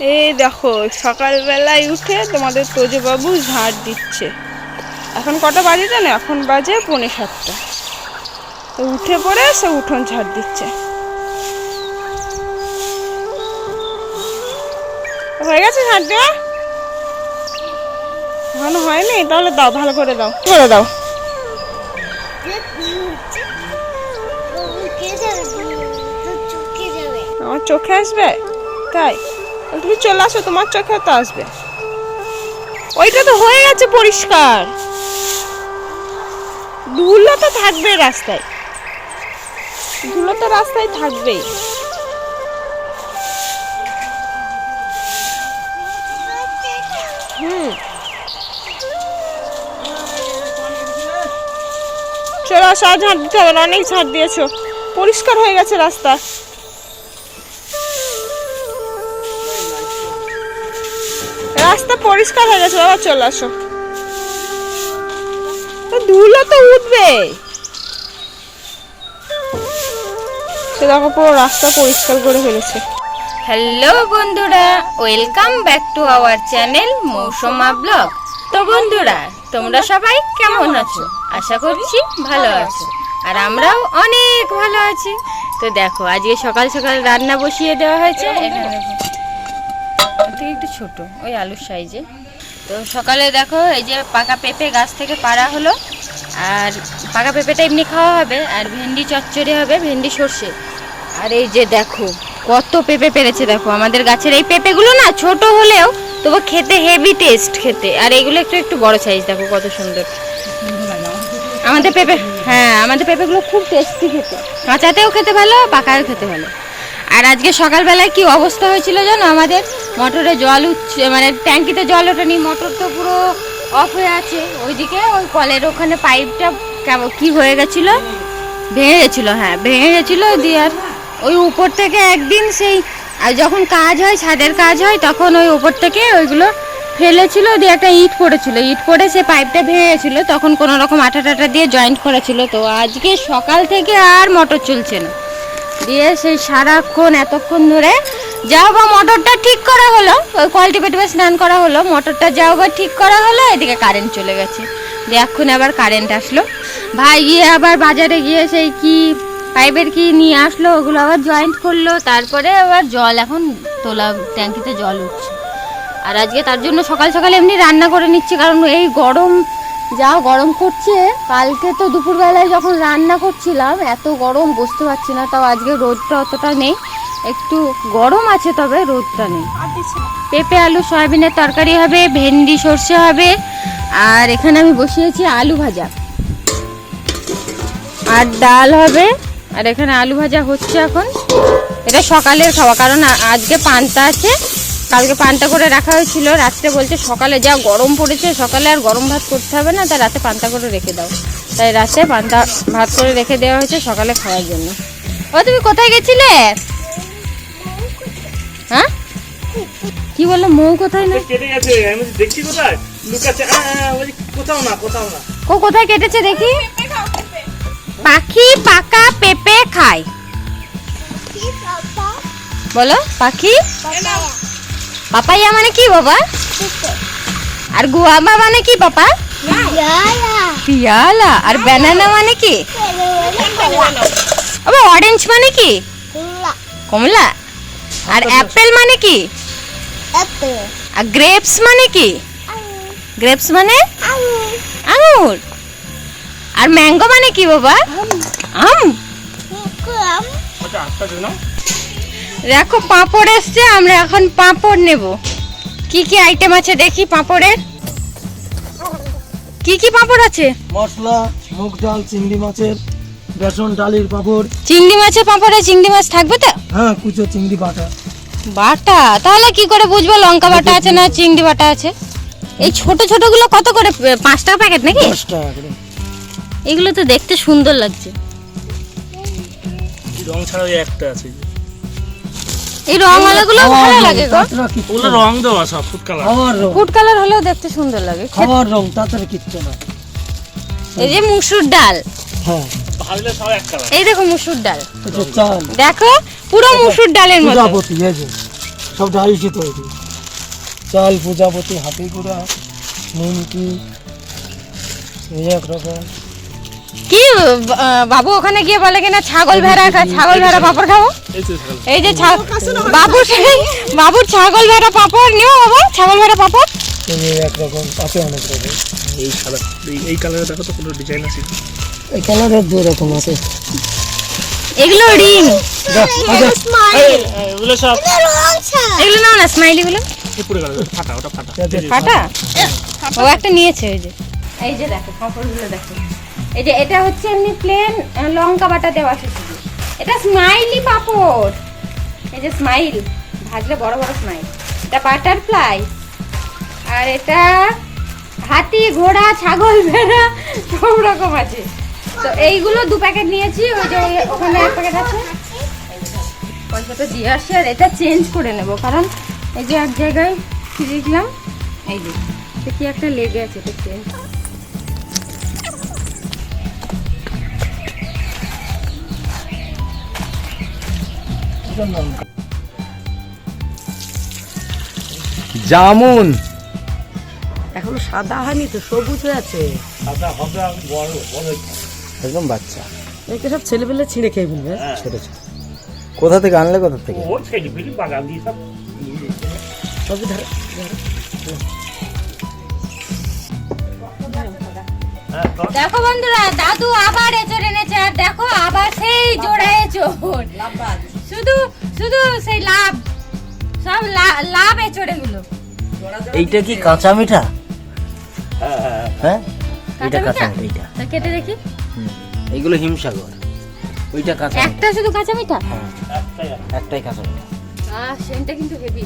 এই দেখো, সকালবেলায় উঠে তোমাদের তোজবাবু ঝাড় দিচ্ছে। এখন কটা বাজে জানো? এখন বাজে পৌনে সাতটা। তো উঠে পড়ে সে উঠোন ঝাড় দিচ্ছে। হয়ে গেছে ঝাড় দেওয়া? এখনও হয়নি? তাহলে দাও, ভালো করে দাও। করে দাও। আমার চোখে আসবে? তাই? তুমি চলে আসো, তোমার চোখে তো আসবে। ওইটা তো হয়ে গেছে পরিষ্কার। ধুলো তো থাকবে রাস্তায়। ধুলো তো রাস্তায় থাকবেই। হুম। চলো আসো ঝাঁট দিতে হবে, অনেক ঝাঁট দিয়েছ। পরিষ্কার হয়ে গেছে রাস্তা। রাস্তা পরিষ্কার হয়ে গেছে বাবা চলে আসো। তো ধুলো তো উঠবে। সে দেখো পুরো রাস্তা পরিষ্কার করে ফেলেছে। হ্যালো বন্ধুরা welcome back to our channel Mousuma vlog তো বন্ধুরা তোমরা সবাই কেমন আছো? আশা করছি ভালো আছো। আর আমরাও অনেক ভালো আছি। তো দেখো আজকে সকাল সকাল রান্না বসিয়ে দেওয়া হয়েছে। এখানে থেকে একটু ছোট, ওই আলুর সাইজে। তো সকালে দেখো, এই যে পাকা পেঁপে গাছ থেকে পাড়া হলো, আর পাকা পেঁপেটা এমনি খাওয়া হবে, আর ভেন্ডি চচ্চড়ি হবে, ভেন্ডি সর্ষে। আর এই যে দেখো, কত পেঁপে পেরেছে দেখো, আমাদের গাছের এই পেঁপেগুলো না ছোট হলেও তবু খেতে হেভি টেস্ট খেতে। আর এগুলো একটু একটু বড় সাইজ দেখো কত সুন্দর। আমাদের পেঁপে হ্যাঁ আমাদের পেঁপেগুলো খুব টেস্টি খেতে। কাঁচাতেও খেতে ভালো, পাকায়ও খেতে ভালো। আর আজকে সকালবেলায় কি অবস্থা হয়েছিল জানো? আমাদের মোটরে জল উঠছে মানে ট্যাঙ্কিতে জল ওঠেনি, মোটর তো পুরো অফ হয়ে আছে। ওইদিকে ওই কলের ওখানে পাইপটা কেমন, কি হয়ে গেছিল? ভেঙে গেছিল হ্যাঁ ভেঙে গেছিল দিয়ে আর ওই উপর থেকে একদিন সেই, আর যখন কাজ হয়, ছাদের কাজ হয়, তখন ওই উপর থেকে ওইগুলো ফেলেছিল, দিয়ে একটা ইট পড়েছিল। ইট পড়ে সে পাইপটা ভেঙে গেছিল, তখন কোনো রকম আঠা টাটা দিয়ে জয়েন্ট করেছিল। তো আজকে সকাল থেকে আর মোটর চলছে না। দিয়ে সেই সারাক্ষণ, এতক্ষণ ধরে যাও বা মোটরটা ঠিক করা হলো। ওই কলটি পেটে স্নান করা হলো, মোটরটা যাও বা ঠিক করা হলো, এদিকে কারেন্ট চলে গেছে। দিয়ে এখন আবার কারেন্ট আসলো। ভাই গিয়ে আবার বাজারে গিয়ে সেই কি পাইপের কি নিয়ে আসলো, ওগুলো আবার জয়েন্ট করল, তারপরে আবার জল এখন তোলা, ট্যাঙ্কিতে জল উঠছে। আর আজকে তার জন্য সকাল সকাল এমনি রান্না করে নিচ্ছে, কারণ এই গরম যা গরম করছে। কালকে তো দুপুরবেলায় যখন রান্না করছিলাম, এত গরম বসতে পারছি না তাও আজকে রোদটা অতটা নেই। একটু গরম আছে, তবে রোদটা নেই। পেঁপে, আলু, সয়াবিনের তরকারি হবে, ভেন্ডি, সর্ষে হবে, আর এখানে আমি বসিয়েছি আলু ভাজা। আর ডাল হবে, আর এখানে আলু ভাজা হচ্ছে এখন। এটা সকালের খাওয়া কারণ আজকে পান্তা আছে। কালকে পান্তা করে রাখা হয়েছিল। রাত্রে বলছে সকালে যা গরম পড়েছে সকালে আর গরম ভাত করতে হবে না তাই রাতে পান্তা করে রেখে দাও। তাই রাতে পান্তা ভাত করে রেখে দেওয়া হয়েছে সকালে খাওয়ার জন্য। ও তুমি কোথায় গেছিলে? হ্যাঁ? কি বলল? মৌ কোথায় না? কেটে গেছে আমি দেখছি কোথায়? লুকাচ্ছে আ, আ, বলছি, কোথাও না কোথাও না। ও কোথায় কেটেছে দেখি? পাখি পাকা পেঁপে খায়। বলো পাখি? পাপাইয়া মানে কি বাবা? আর গুয়াবা মানে কি পাপা? পিয়ালা। আর ব্যানানা মানে কি? অরেঞ্জ মানে কি? কমলা। আর অ্যাপেল মানে কি? আর গ্রেপস মানে কি? গ্রেপস মানে? আঙুর। আর ম্যাঙ্গো মানে কি বাবা? আম। দিন দেখো পাঁপড় এসছে আমরা এখন পাঁপড় নেব। কি কি আইটেম আছে দেখি পাঁপড়ের? কি কি পাঁপড় আছে? মশলা মুগ ডাল চিংড়ি মাছের বেসন ডালের পাঁপড়। চিংড়ি মাছের পাঁপড়ে চিংড়ি মাছ থাকবে তো? হ্যাঁ কুচো চিংড়ি বাটা। বাটা? তাহলে কি করে বুঝব? লঙ্কা বাটা আছে না চিংড়ি বাটা আছে? এই ছোট ছোটগুলো কত করে? পাঁচ টাকা প্যাকেট নাকি? দশ টাকা করে এগুলো তো দেখতে সুন্দর লাগছে। রং ছাড়া একটা আছে। এই রঙালাগুলো ভালো লাগে গো। ওগুলো রং দেওয়া সব ফুড কালার খাওয়ার রং ফুড কালার হলেও দেখতে সুন্দর লাগে। খাওয়ার রং তাছাড়া কিচ্ছু না এই যে মুসুর ডাল। হ্যাঁ। এই দেখো মুসুর ডাল। দেখো পুরো মুসুর ডালের মতো। প্রজাপতি এই যে। সব ডাইসে তৈরি চাল প্রজাপতি হাতি গুঁড়া নিমকি এই এক রকম। কি বাবু ওখানে গিয়ে বলে কিনা ছাগল ভেড়া খা ছাগল ভেড়া পাপড় খাব? এই যে ছা- বাবুর ছাগল ভেড়া পাপড় নিও বাবা ছাগল ভেড়া পাপড়। এই আছে অনেক রকম। এই কালার এই কালারে দেখো তো কোনো ডিজাইন আছে? এই কালারের দু রকম আছে। এগুলো রিং। এগুলো সব এগুলো নাও না স্মাইলি গুলো। পুরো গেল ফাটা ওটা ফাটা? ফাটা। ও একটা নিয়েছে ওই যে। এই যে দেখো পাপড়গুলো দেখো। এই যে এটা হচ্ছে এমনি প্লেন লঙ্কা বাটা দেওয়া আছে এটা স্মাইলি পাপড়। এই যে স্মাইল ভাজলে বড় বড় স্মাইল এটা বাটারফ্লাই আর এটা হাতি, ঘোড়া, ছাগল, ভেড়া, সব রকম আছে। তো এইগুলো দু প্যাকেট নিয়েছি, ওই যে ওখানে এক প্যাকেট আছে। পয়সাটা দিয়ে আসি, আর এটা চেঞ্জ করে নেব, কারণ এই যে এক জায়গায় ফিরে দেখলাম এই যে কি একটা লেগে আছে, এটা চেঞ্জ জামুন। এখনও সাদা হয়নি তো সবুজ হয়ে আছে। সাদা হবে আমি বড় বড় একদম বাচ্চা। একে সব ছেলেপেলে ছিঁড়ে খেয়ে ফেলবে। ছোট ছোট। কোথা থেকে আনলে কোথা থেকে? ওর ছেলে ফেলি বাগান দিয়ে সব সবই ধরে হ্যাঁ দেখো বন্ধুরা দাদু আবার এচড় এনেছে আর দেখো আবার সেই জোড়া এচড় শুধু শুধু সেই লাভ সব লা- লাভ এচড় এগুলো এইটা কি কাঁচা মিঠা? হ্যাঁ? এটা কাঁচা মিঠা? এইটা কেটে দেখি। এইগুলো হিমসাগর। ওইটা কাঁচা একটা শুধু কাঁচা মিঠা? হ্যাঁ। একটাই একটাই কাঁচা মিঠা। আহ কিন্তু হেভি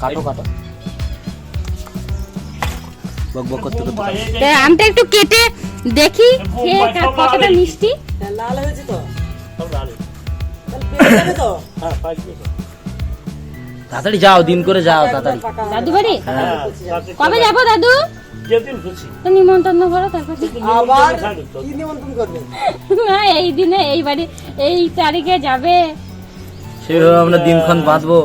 কাটো কাটো। বক বক করতে করতে আমটা একটু কেটে দেখি কতটা মিষ্টি। লাল হয়েছে তো? লাল। তাড়াতাড়ি যাও দিন করে যাও তাড়াতাড়ি। দাদু বাড়ি? কবে যাব দাদু? তো নিমন্ত্রণ করো তারপর আবার কি নিমন্ত্রণ করবে? না এই দিনে এই বাড়ি এই তারিখে যাবে। আমরা দিনক্ষণ বাঁধবো।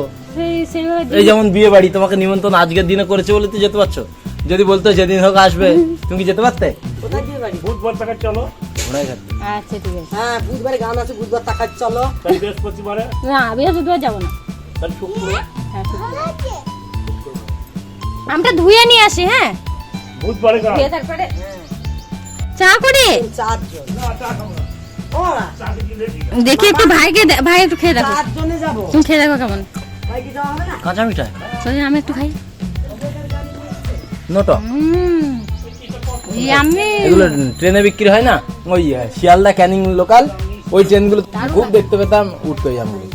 এই যেমন বিয়ে বাড়ি তোমাকে নিমন্ত্রণ আজকের দিনে করেছে বলে তুই যেতে পারছ? যদি বলতো যেদিন হোক আসবে। তুমি কি যেতে পারতে? কোথায় বিয়ে বাড়ি? বুধবার চলো ঘোড়ায় ঘাট। আচ্ছা ঠিক আছে। হ্যাঁ বুধবারে গান আছে বুধবার চলো। বৃহস্পতিবারে? না বৃহস্পতিবার যাব না। তাই শুক্র হ্যাঁ, আমটা ধুয়ে নিয়ে আসি হ্যাঁ? বুধবারে গান? ধুয়ে তারপরে চা করে? চারজন। না, দেখি একটু ভাইকে দে- ভাই একটু খেয়ে দেখো। তুমি খেয়ে দেখো কেমন। ভাই কি যাওয়া হবে না? কাঁচা মিঠা চলে আমি একটু খাই। নোটো। হুম এগুলো ট্রেনে বিক্রি হয় না? ওই শিয়ালদা ক্যানিং লোকাল ওই ট্রেনগুলো খুব দেখতে পেতাম উঠতো আমগুলো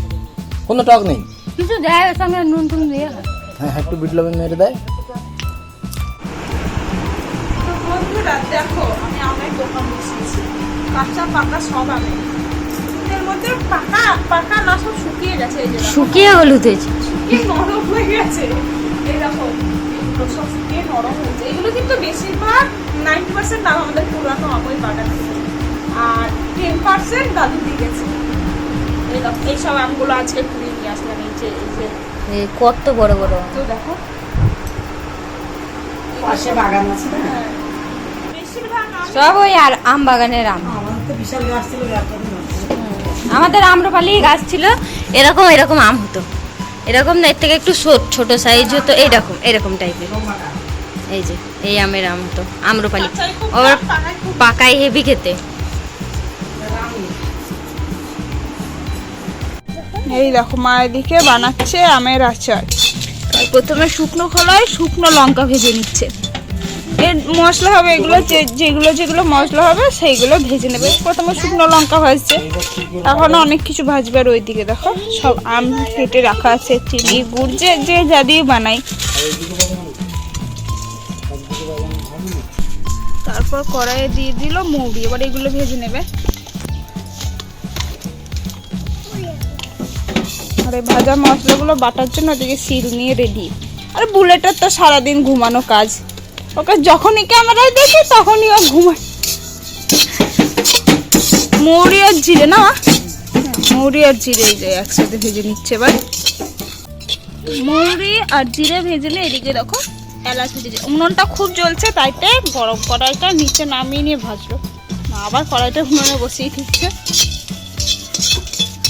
কোনো টক নেই। কিছু দেয় সঙ্গে নুন টুন দিয়ে হ্যাঁ। হ্যাঁ, একটু বিট লবণ মেরে দেয়। বন্ধুরা দেখো আমি আমের দোকান বসেছি কাঁচা পাকা সব আমের এর মধ্যে পাকা পাকা না সব শুকিয়ে গেছে এই যে শুকিয়ে হলুদ হয়েছে। শুকিয়ে নরম হয়ে গেছে। এই দেখো এগুলো সব শুকিয়ে নরম হয়েছে এগুলো কিন্তু বেশিরভাগ নাইনটি পার্সেন্ট দাম আমাদের পুরানো আমই বাগান আর টেন পার্সেন্ট দাদু দিয়ে গেছে। এইসব আমগুলো আজকে কুড়িয়ে নিয়ে আসলাম এই যে এই যে। কত বড় বড় তো দেখো। পাশে বাগান আছে না? হ্যাঁ। বেশিরভাগ সব ওই আর আম বাগানের আম। আমার তো বিশাল গাছ ছিল ব্যাপারই নষ্ট। আমাদের আম্রপালি গাছ ছিল এরকম এরকম আম হতো। এরকম না এর থেকে একটু ছোট- ছোট সাইজ হতো এইরকম এরকম টাইপের এই যে এই আমের আম তো আম্রপালি। ওর পাকায় আবার পাকাই হেভি খেতে। এই দেখো মা এদিকে বানাচ্ছে আমের আচার। প্রথমে শুকনো খোলায় শুকনো লঙ্কা ভেজে নিচ্ছে। এর মশলা হবে, এগুলো যেগুলো যেগুলো মশলা হবে, সেইগুলো ভেজে নেবে। প্রথমে শুকনো লঙ্কা ভাজছে এখনও অনেক কিছু ভাজবে আর ওইদিকে দেখো, সব আম কেটে রাখা আছে, চিনি, গুড়, যে যে যা দিয়ে বানাই। তারপর কড়াইয়ে দিয়ে দিল মৌরি, এবার এগুলো ভেজে নেবে। আর এই ভাজা মশলাগুলো বাটার জন্য ওদিকে সিল নিয়ে রেডি আর বুলেটের তো সারাদিন ঘুমানো কাজ। ওকে যখনই ক্যামেরায় দেখি, তখনই ও ঘুমায়। মৌরি আর জিরে, না? মৌরি আর জিরে এই যে একসাথে ভেজে নিচ্ছে এবার। মৌরি আর জিরে ভেজে নিয়ে এদিকে দেখো, এলাচ ভেজে উনুনটা খুব জ্বলছে, তাইতে গরম কড়াইটা নিচে নামিয়ে নিয়ে ভাজলো। আবার কড়াইটা উনুনে বসিয়ে দিচ্ছে।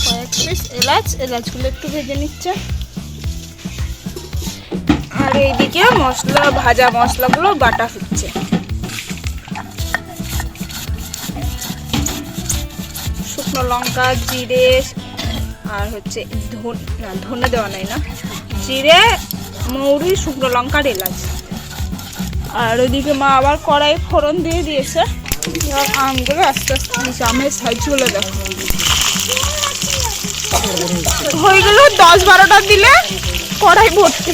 কয়েক পিস এলাচ, এলাচগুলো একটু ভেজে নিচ্ছে। আর এইদিকে মশলা, ভাজা মশলাগুলো, বাটা হচ্ছে। শুকনো লঙ্কা, জিরে, আর হচ্ছে না, ধনে দেওয়া নাই না। জিরে, মৌরি, শুকনো লঙ্কার এলাচ। আর ওইদিকে মা আবার কড়াই ফোড়ন দিয়ে দিয়েছে। আমগুলো আস্তে আস্তে আমের সাইজগুলো দেখো হয়ে গেল দশ বারোটা দিলে কড়াই ভর্তি।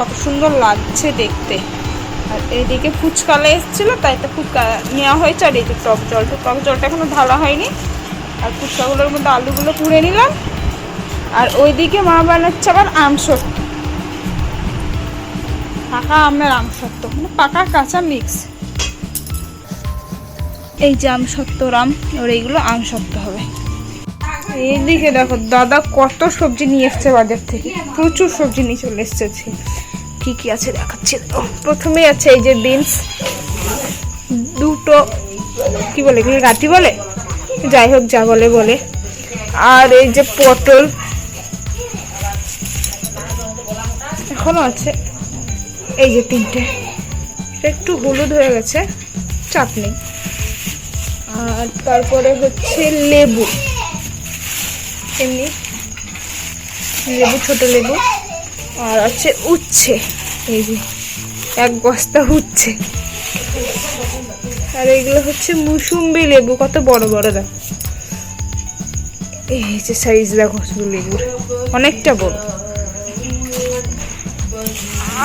কত সুন্দর লাগছে দেখতে। আর এইদিকে ফুচকালে এসেছিল, তাই তো ফুচকা নেওয়া হয়েছে, আর এই যে টক জলটা টক জলটা এখনও ঢালা হয়নি। আর ফুচকাগুলোর মধ্যে আলুগুলো পুড়ে নিলাম। আর ওইদিকে মা বানাচ্ছে আবার আমসত্ব পাকা আমের আমসত্ব মানে পাকা কাঁচা মিক্স এই যে আমসত্ব আম ওর এইগুলো আমসত্ব হবে। এইদিকে দেখো, দাদা কত সবজি নিয়ে এসছে বাজার থেকে, প্রচুর সবজি নিয়ে চলে এসছে। কি কি আছে দেখাচ্ছি? দেখো। প্রথমেই আছে এই যে বিনস দুটো, কি বলে এগুলো গাটি বলে? যাই হোক, যা বলে বলে। আর এই যে পটল, এখনও আছে। এই যে তিনটে। একটু হলুদ হয়ে গেছে চাটনি আর তারপরে হচ্ছে লেবু। এমনি লেবু, ছোট লেবু। আর আছে উচ্ছে। এই যে, এক বস্তা উচ্ছে। আর এগুলো হচ্ছে মুসুম্বি লেবু, কত বড় বড় দেখ। এই যে সাইজ দেখো শুধু লেবুর অনেকটা বড়।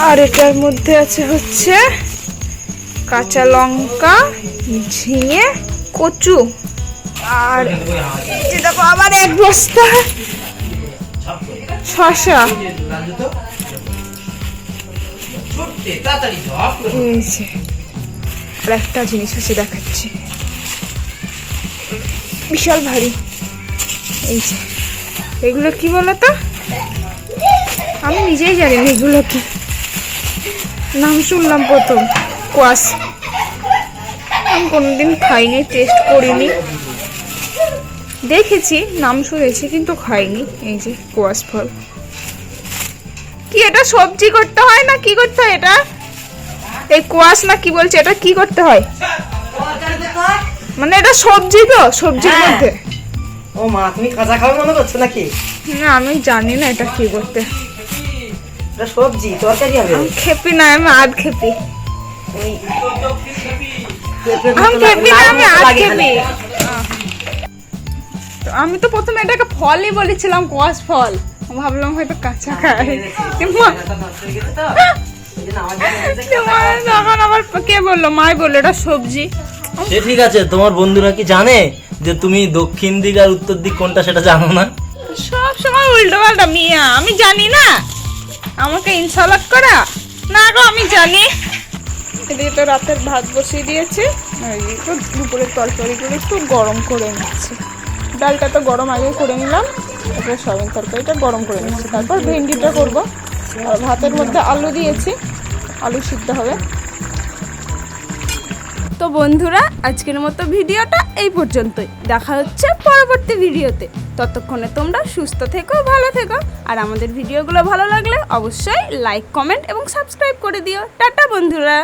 আর এটার মধ্যে আছে হচ্ছে কাঁচা লঙ্কা, ঝিঙে, কচু। আর দেখো আবার এক বস্তা। শশা এই যে, আর একটা জিনিস আছে দেখাচ্ছি। বিশাল ভারী। এই যে, এগুলো কি বলো তো আমি নিজেই জানি না এগুলো কি। নাম শুনলাম প্রথম কোয়াশ আমি কোনোদিন খাইনি টেস্ট করিনি। দেখেছি, নাম শুনেছি, কিন্তু খাইনি। এই যে কোয়াশ ফল। কি এটা সবজি করতে হয় না কি করতে হয় এটা? এই কোয়াশ না কি বলছে এটা কি করতে হয়? মানে এটা সবজি তো সবজির মধ্যে। ও মা তুমি কাঁচা খাবার মনে করছ নাকি? না আমি জানি না এটা কি করতে এটা সবজি তরকারি হবে। আমি খেপি না আমি আধ খেপি। আমি খেপি না আমি আধ লাগে খেপি। আমি তো প্রথমে এটাকে ফলই বলেছিলাম কোয়াশ ফল। ভাবলাম হয়তো কাঁচা খায় তখন আবার কে বলল? মাই বলল এটা সবজি। সে ঠিক আছে তোমার বন্ধুরা কি জানে যে তুমি দক্ষিণ দিক আর উত্তর দিক কোনটা সেটা জানো না? সব সময় উল্টো পাল্টা মিয়া। আমি জানি না। আমাকে ইনসালাত করা? না গো আমি জানি। এদিকে তো রাতের ভাত বসিয়ে দিয়েছি। তো দুপুরের তরকারিগুলো একটু গরম করে নিচ্ছি। ডালটা তো গরম আগে করে নিলাম। সয়াবিন তরকারিটা গরম করে নিচ্ছি। তারপর ভেন্ডিটা করব। ভাতের মধ্যে আলু দিয়েছি। আলু সিদ্ধ হবে। তো বন্ধুরা, আজকের মতো ভিডিওটা এই পর্যন্তই। দেখা হচ্ছে পরবর্তী ভিডিওতে। ততক্ষণে তোমরা সুস্থ থেকো, ভালো থেকো। আর আমাদের ভিডিওগুলো ভালো লাগলে অবশ্যই লাইক কমেন্ট এবং সাবস্ক্রাইব করে দিও। টাটা বন্ধুরা!